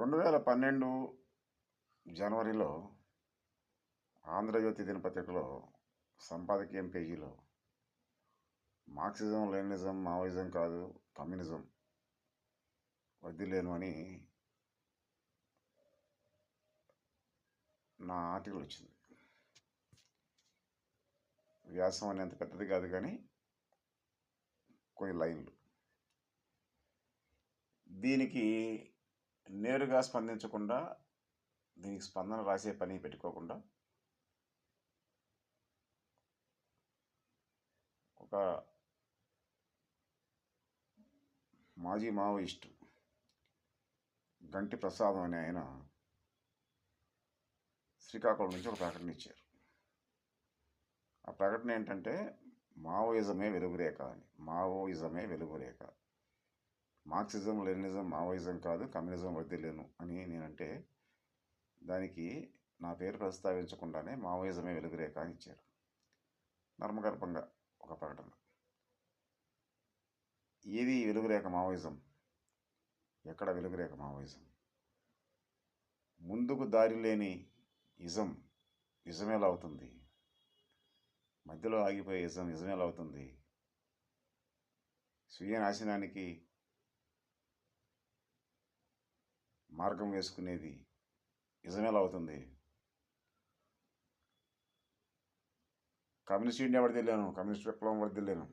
రెండు వేల పన్నెండు జనవరిలో ఆంధ్రజ్యోతి దినపత్రికలో సంపాదకీయం పేజీలో మార్క్సిజం లెనిజం మావోయిజం కాదు కమ్యూనిజం వద్దులేను అని నా ఆర్టికల్ వచ్చింది. వ్యాసం అనేంత పెద్దది కాదు కానీ కొన్ని లైన్లు. దీనికి నేరుగా స్పందించకుండా దీనికి స్పందన రాసే పని పెట్టుకోకుండా ఒక మాజీ మావోయిస్టు గంటి ప్రసాదం అనే ఆయన శ్రీకాకుళం నుంచి ఒక ప్రకటన ఇచ్చారు. ఆ ప్రకటన ఏంటంటే మావోయిజమే వెలుగురేఖ అని మావోయిజమే వెలుగురేఖ. మార్క్సిజం లెనినిజం మావోయిజం కాదు కమ్యూనిజం వద్దులేను అని నేనంటే దానికి నా పేరు ప్రస్తావించకుండానే మావోయిజమే వెలుగురేఖ అని ఇచ్చారు. నర్మగర్భంగా ఒక ప్రకటన. ఏది వెలుగురేఖ మావోయిజం? ఎక్కడ వెలుగురేఖ మావోయిజం? ముందుకు దారి లేని ఇజం ఇజమేలా అవుతుంది? మధ్యలో ఆగిపోయే ఇజం ఇజమేలా అవుతుంది? స్వీయ నాశనానికి మార్గం వేసుకునేది నిజమేలా అవుతుంది కమ్యూనిస్ట్ ఇండియా వెళ్ళాను కమ్యూనిస్ట్ విప్లవం వడిదిల్లాను